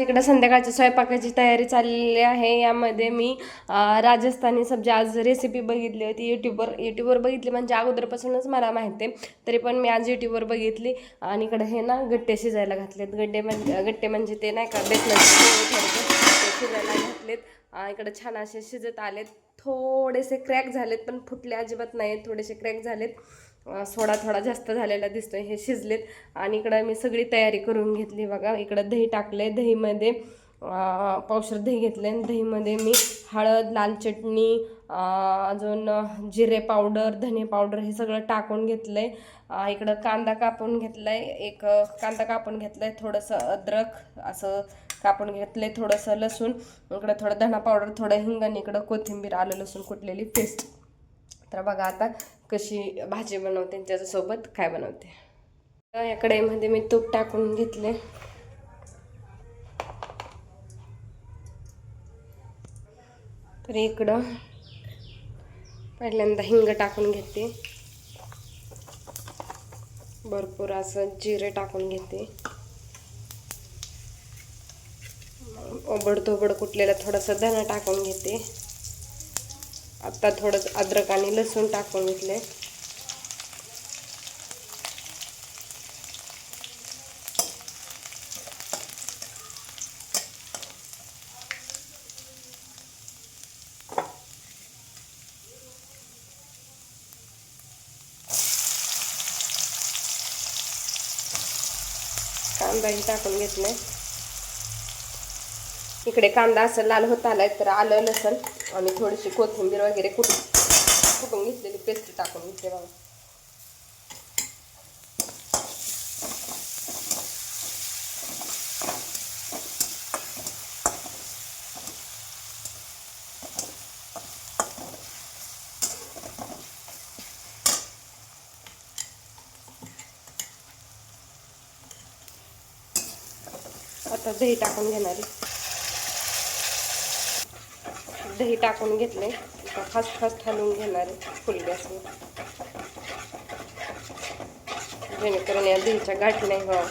इकडे संध्याकाळच्या स्वयंपाकाची तयारी चाललेली आहे यामध्ये मी राजस्थानी सब्जी आज रेसिपी बघितली होती. यूट्यूबवर यूट्यूबवर बघितली म्हणजे अगोदरपासूनच मला माहिती आहे. तरी पण मी आज यूट्यूबवर बघितली. आणि इकडे हे ना गट्टे शिजायला घातलेत. गड्डे म्हणजे गट्टे म्हणजे ते नाही का बेसनाचे शिजायला घातलेत. इकडे छान असे शिजत आलेत. थोडेसे क्रॅक झालेत पण फुटले अजिबात नाही थोडेसे क्रॅक झालेत. सोडा थोडा जास्त झालेला दिसतोय हे शिजलेत. आणि इकडं मी सगळी तयारी करून घेतली बघा. इकडं दही टाकले दहीमध्ये अं, पावशर दही घेतले आणि दहीमध्ये मी हळद लाल चटणी अजून जिरे पावडर धने पावडर हे सगळं टाकून घेतलं आहे इकडं कांदा कापून घेतला आहे एक कांदा कापून घेतला आहे थोडंसं अद्रक असं कापून घेतलं आहे थोडंसं लसूण. इकडं थोडं धणा पावडर थोडं हिंग आणि इकडं कोथिंबीर आलं लसूण कुटलेली पेस्ट. तर बघा आता कशी भाजी बनवते त्याच्यासोबत काय बनवते. तर या कढईमध्ये मी तूप टाकून घेतले. तर इकडं पहिल्यांदा हिंग टाकून घेते. भरपूर असं जिरे टाकून घेते. ओबड तोबड थोडंसं धना टाकून घेते. आता थोडं अद्रक आणि लसूण टाकून घेतले. कांदाही टाकून घेतलाय इकडे कांदा असं लाल होत आलाय तर आलं लसण आणि थोडीशी कोथिंबीर वगैरे कुठून कुठून घेतलेली पेस्ट टाकून घेते बघा. आता दही टाकून घेणार आहे. दही टाकून घेतले. आता फास्ट फास्ट हलवून घेणार आहे फुल गॅसवर जेणेकरून या दहीच्या गाठी नाही व्हावं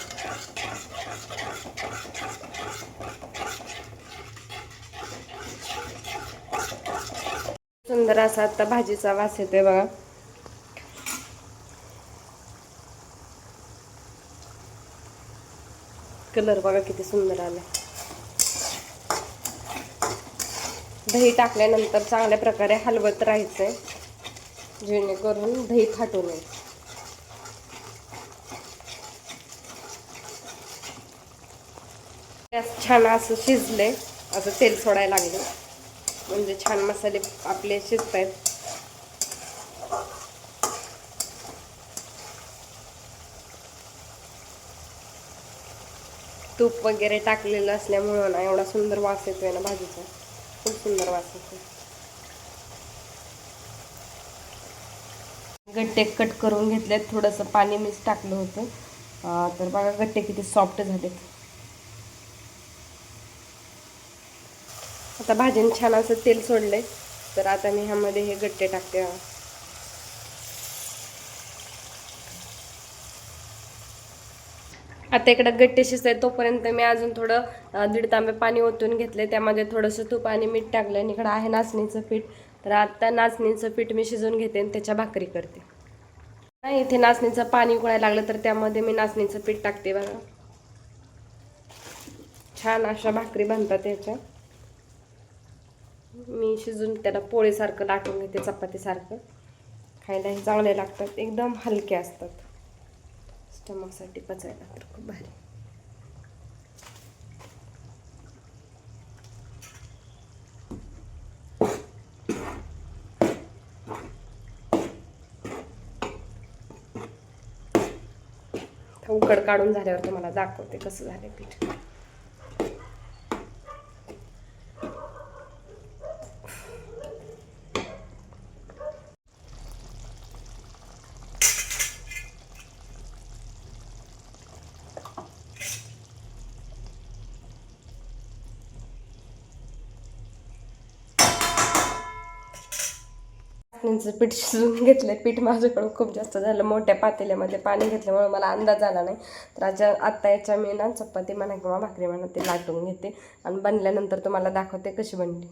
सुंदर असा आता भाजीचा वास येतोय बघा. कलर बघा किती सुंदर आला दही टाकल्यानंतर चांगल्या प्रकारे हलवत राहायचं आहे जेणेकरून दही फाटू नये. त्यात छान असं शिजले असं तेल सोडायला लागलं. म्हणजे छान मसाले आपले शिजत आहेत तूप वगैरे टाकलेलं असल्यामुळं ना एवढा सुंदर वास येतोय ना भाजीचा. खूप सुंदर वास गट्टे कट करून घेतलेत थोडंसं पाणी मीच टाकलं होतं. तर बघा गट्टे किती सॉफ्ट झालेत. आता भाजीने छान असं तेल सोडलंय. तर आता मी ह्यामध्ये हे गट्टे टाकते. आता इकडं गट्टे शिजत आहे तोपर्यंत मी अजून थोडं दीड तांबे पाणी ओतून घेतले त्यामध्ये थोडंसं तूप आणि मीठ टाकलं आणि इकडं आहे नाचणीचं पीठ. तर आता नाचणीचं पीठ मी शिजवून घेते आणि त्याच्या भाकरी करते. नाही इथे नाचणीचं पाणी उकळायला लागलं तर त्यामध्ये मी नाचणीचं पीठ टाकते बघा. छान अशा भाकरी बनतात याच्या. मी शिजून त्याला पोळीसारखं लाटून घेते चपातीसारखं. खायलाही चांगले लागतात एकदम हलके असतात. स्टमकसाठी पचायला तर खूप भारी. उकड काढून झाल्यावर तुम्हाला दाखवते कसं झालं पीठ. चटणीचं पीठ शिजवून घेतलं पीठ माझ्याकडून खूप जास्त झालं. मोठ्या पातेल्यामध्ये पाणी घेतल्यामुळे मला अंदाज आला नाही. तर आज आत्ता याच्या मी ना चपाती म्हणा किंवा भाकरी म्हणा ते लाटून घेते. आणि बनल्यानंतर तुम्हाला दाखवते कशी बनली.